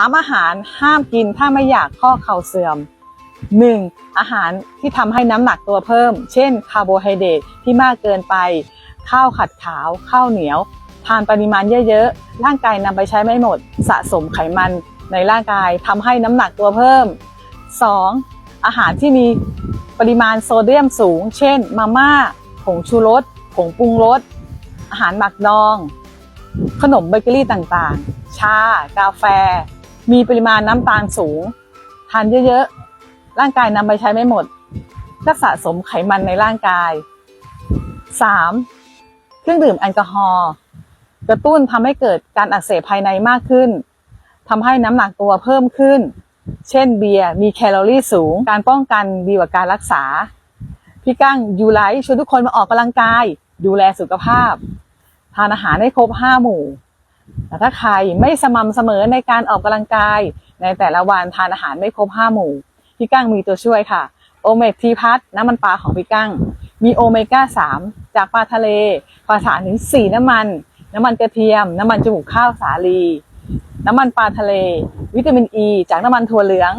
สามอาหารห้ามกินถ้าไม่อยากข้อเข่าเสื่อม 1. อาหารที่ทำให้น้ำหนักตัวเพิ่ม เช่น คาร์โบไฮเดรตที่มากเกินไป ข้าวขัดขาว ข้าวเหนียว ทานปริมาณเยอะๆ ร่างกายนำไปใช้ไม่หมด สะสมไขมันในร่างกายทำให้น้ำหนักตัวเพิ่ม 2. อาหารที่มีปริมาณโซเดียมสูง เช่น มาม่า ผงชูรส ผงปรุงรส อาหารหมักดอง ขนมเบเกอรี่ต่างๆ ชา กาแฟ มีปริมาณน้ำตาลสูง ทานเยอะๆ ร่างกายนำไปใช้ไม่หมดก็สะสมไขมันในร่างกาย 3. เครื่องดื่มแอลกอฮอล์กระตุ้นทำให้เกิดการอักเสบภายในมากขึ้นทำให้น้ำหนักตัวเพิ่มขึ้น เช่นเบียร์มีแคลอรี่สูง การป้องกันดีกว่าการรักษา พี่กั้งยูไลท์ชวนทุกคนมาออกกำลังกาย ดูแลสุขภาพ ทานอาหารให้ครบ5หมู่ แต่ถ้าใครไม่สม่ำเสมอในการออกกำลังกาย ในแต่ละวันทานอาหารไม่ครบ5หมู่พี่กั้งมีตัวช่วยค่ะ โอเมกทีพัทน้ำมันปลาของพี่กั้ง มีโอเมก้า 3 จากปลาทะเลผสานถึง 4 น้ำมัน น้ำมันกระเทียม น้ำมันจมูกข้าวสาลี น้ำมันปลาทะเล วิตามินอ e ีจากน้ำมันถั่วเหลือง